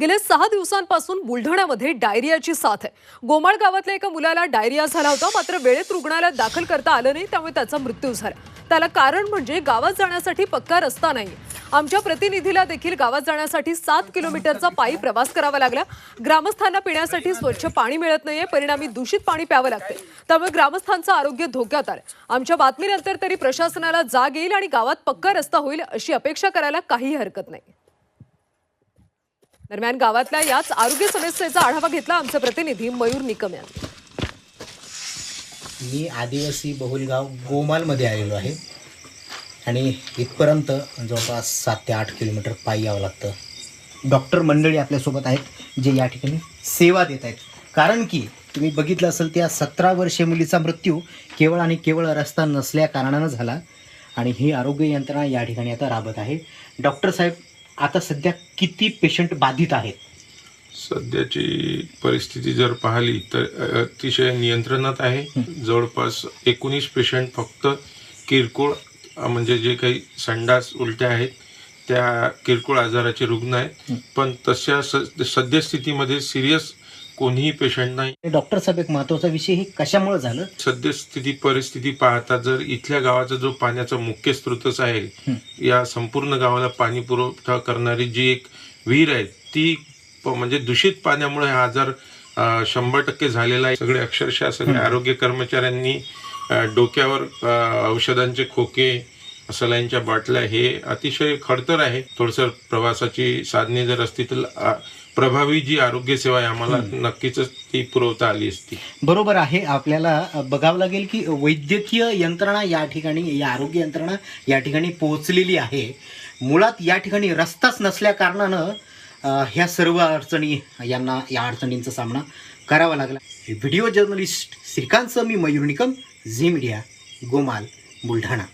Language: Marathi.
गेल्या सहा दिवसांपासून बुलढाण्यामध्ये डायरियाची साथ आहे. गोमाळ गावातल्या एका मुलाला डायरिया झाला होता. मात्र वेळेत रुग्णालयात दाखल करता आलं नाही त्यामुळे त्याचा मृत्यू झाला. त्याला कारण म्हणजे गावात जाण्यासाठी पक्का रस्ता नाही आमच्या प्रतिनिधीला देखील गावात जाण्यासाठी सात किलोमीटरचा पायी प्रवास करावा लागला. ग्रामस्थांना पिण्यासाठी स्वच्छ पाणी मिळत नाहीये. परिणामी दूषित पाणी प्यावं लागते त्यामुळे ग्रामस्थांचं आरोग्य धोक्यात आलं आमच्या बातमीनंतर तरी प्रशासनाला जाग येईल आणि गावात पक्का रस्ता होईल अशी अपेक्षा करायला काही हरकत नाही. दरम्यान गावातल्या याच आरोग्य समस्येचा आढावा घेतला आमचे प्रतिनिधी मयूर निकम यांनी. मी आदिवासी बहुल गाव गोमालमध्ये आलेलो आहे. आणि इथपर्यंत जवळपास सात ते आठ किलोमीटर पायी यावं लागतं. डॉक्टर मंडळी आपल्यासोबत आहेत जे या ठिकाणी सेवा देत आहेत. कारण की तुम्ही बघितलं असेल त्या सतरा वर्षीय मुलीचा मृत्यू केवळ आणि केवळ रस्ता नसल्या कारणानं झाला. आणि ही आरोग्य यंत्रणा या ठिकाणी आता राबत आहे. डॉक्टर साहेब आता सध्या किती पेशंट बाधित आहेत? सध्याची परिस्थिती जर पाहिली तर अतिशय नियंत्रणात आहे. जवळपास एकोणीस पेशंट फक्त किरकोळ म्हणजे जे काही संडास उलट्या आहेत त्या किरकोळ आजाराचे रुग्ण आहेत. पण तशा स- सद्यस्थितीमध्ये सिरियस कोणीही पेशंट नाही. डॉक्टर साहेब एक महत्त्वाचा विषय हे कशामुळे झालं? सद्यस्थिती परिस्थिती पाहता जर इथल्या गावाचा जो पाण्याचा मुख्य स्रोतच आहे या संपूर्ण गावाला पाणी पुरवठा करणारी जी एक विहीर आहे ती म्हणजे दूषित पाण्यामुळे हा आजार शंभर टक्के झालेला आहे. सगळे अक्षरशः सगळे आरोग्य कर्मचाऱ्यांनी डोक्यावर औषधांचे खोके सलाईनच्या बाटल्या हे अतिशय खडतर आहे. थोडस प्रवासाची साधने जर असती तर प्रभावी जी आरोग्य सेवा आहे आम्हाला नक्कीच ती पुरवता आली असती. बरोबर आहे. आपल्याला बघावं लागेल की वैद्यकीय यंत्रणा या ठिकाणी या आरोग्य यंत्रणा या ठिकाणी पोहोचलेली आहे. मुळात या ठिकाणी रस्ताच नसल्या कारणानं ह्या सर्व अडचणी यांना या अडचणींचा सामना करावा लागला. व्हिडिओ जर्नलिस्ट श्रीकांतचं मी मयूर निकम झी मीडिया गोमाल बुलढाणा.